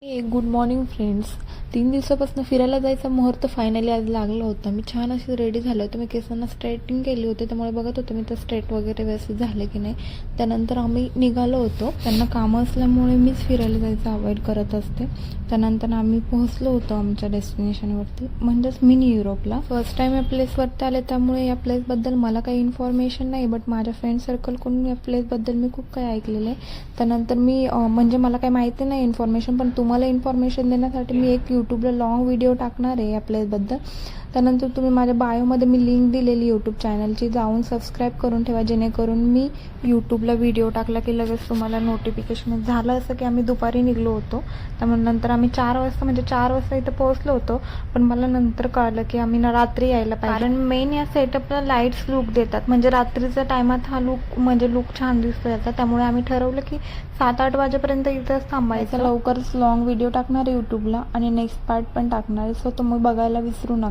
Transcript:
Hey, good morning friends. तीन दिवसापासून फिरायला जायचा मुहूर्त फायनली आज लागला होता. मी छान अशी रेडी झाले होते. मी केसांना स्ट्रेटिंग केली होती. त्यामुळे बघत होते मी तर स्ट्रेट वगैरे व्यवस्थित झाले की नाही. त्यानंतर आम्ही निघालो होतो. त्यांना कामं असल्यामुळे मीच फिरायला जायचं अवॉइड करत असते. त्यानंतर आम्ही पोहोचलो होतो आमच्या डेस्टिनेशनवरती म्हणजेच मिनी युरोपला. फर्स्ट टाईम या प्लेसवरती आले त्यामुळे या प्लेसबद्दल मला काही इन्फॉर्मेशन नाही बट माझ्या फ्रेंड सर्कलकडून या प्लेसबद्दल मी खूप काही ऐकलेलं आहे. त्यानंतर मी म्हणजे मला काही माहिती नाही इन्फॉर्मेशन पण तुम्हाला इन्फॉर्मेशन देण्यासाठी मी एक यूट्यूबला लॉंग व्हिडिओ टाकणार आहे या प्लेसबद्दल त्यानंतर तुम्ही माझ्या बायोमध्ये मी लिंक दिलेली यूट्यूब चॅनलची जाऊन सबस्क्राईब करून ठेवा जेणेकरून मी यूट्यूबला व्हिडिओ टाकला की लगेच तुम्हाला नोटिफिकेशन झालं असं की आम्ही दुपारी निघलो होतो. त्यामुळे नंतर आम्ही चार वाजता म्हणजे चार वाजता इथं पोहोचलो होतो पण मला नंतर कळलं की आम्ही ना रात्री यायला पाहिजे. कारण मेन या सेटअपला लाईट्स लुक देतात. म्हणजे रात्रीच्या टायमात हा लुक म्हणजे लुक छान दिसतो याचा. त्यामुळे आम्ही ठरवलं की सात आठ वाजेपर्यंत इथंच थांबायचं. लवकरच लॉंग व्हिडिओ टाकणार आहे यूट्यूबला आणि नेक्स्ट पार्ट पण टाकणार आहे. सो तुम्ही बघायला विसरू नका.